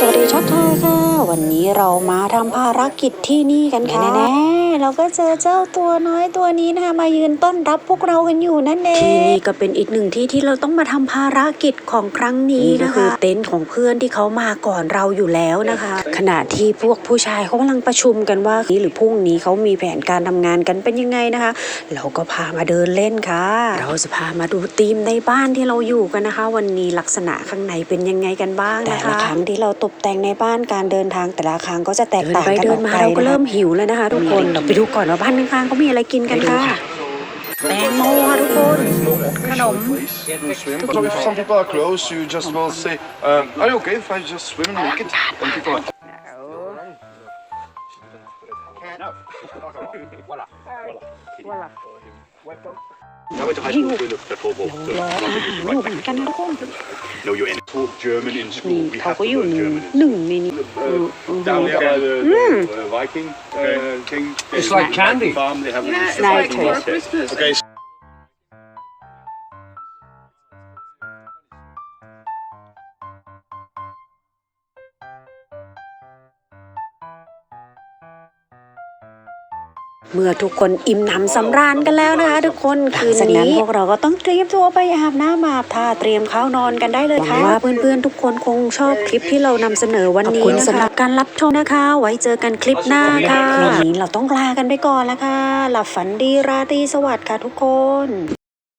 สวัสดีชักทายค่ะ วันนี้เรามาทำภารกิจที่นี่กันค่ะแน่ เราก็เจอเจ้าตัวน้อยตัวนี้นะคะมายืนต้อนรับพวกเรากันอยู่นั่นเองที่นี่ก็เป็นอีกหนึ่งที่ที่เราต้องมาทำภารกิจของครั้งนี้นะคะคือเต็นท์ของเพื่อนที่เขามาก่อนเราอยู่แล้วนะคะ ขณะที่พวกผู้ชายเขากำลังประชุมกันว่านี้หรือพรุ่งนี้เขามีแผนการทำงานกันเป็นยังไงนะคะ เราก็พามาเดินเล่นค่ะ เราจะพามาดูธีมในบ้านที่เราอยู่กันนะคะ วันนี้ลักษณะข้างในเป็นยังไงกันบ้างนะคะแต่ละครั้งที่เราตกแต่งในบ้านการเดินทางแต่ละครั้งก็จะแตกต่างกันออกไปเดินมาเราก็เริ่มหิวแล้วนะคะทุกคนเราไปดูก่อนว่าบ้านข้างๆเขามีอะไรกินกันค่ะแตงโมค่ะทุกคนขนม But if some people are close, you just will say, um, "Are you okay if I just swim naked?" And people are หิวรออาหารอยู่เหมือนกันนะทุกคน No, you're in. Talk German in นี่ school. We เขา have ก็ to อยู่ learn หนึ่ง German. หนึ่งในนี้ Down there by the, the uh, Viking uh, thing. It's like candy. Farm, they have It's like Christmas. Okay, เมื่อทุกคนอิ่มหนำสำราญกันแล้วนะคะ ทุกคนคืนนี้พวกเราก็ต้องเตรียมตัวไปอาบน้ำอาบท่าเตรียมข้าวนอนกันได้เลยค่ะหวังว่าเพื่อนๆทุกคนคงชอบคลิปที่เรานำเสนอวันนี้นะคะสำหรับการรับชมนะคะ ไว้เจอกันคลิปหน้าค่ะวันนี้เราต้องลากันไปก่อนแล้วค่ะหลับฝันดีราตรีสวัสดิ์ค่ะทุกคน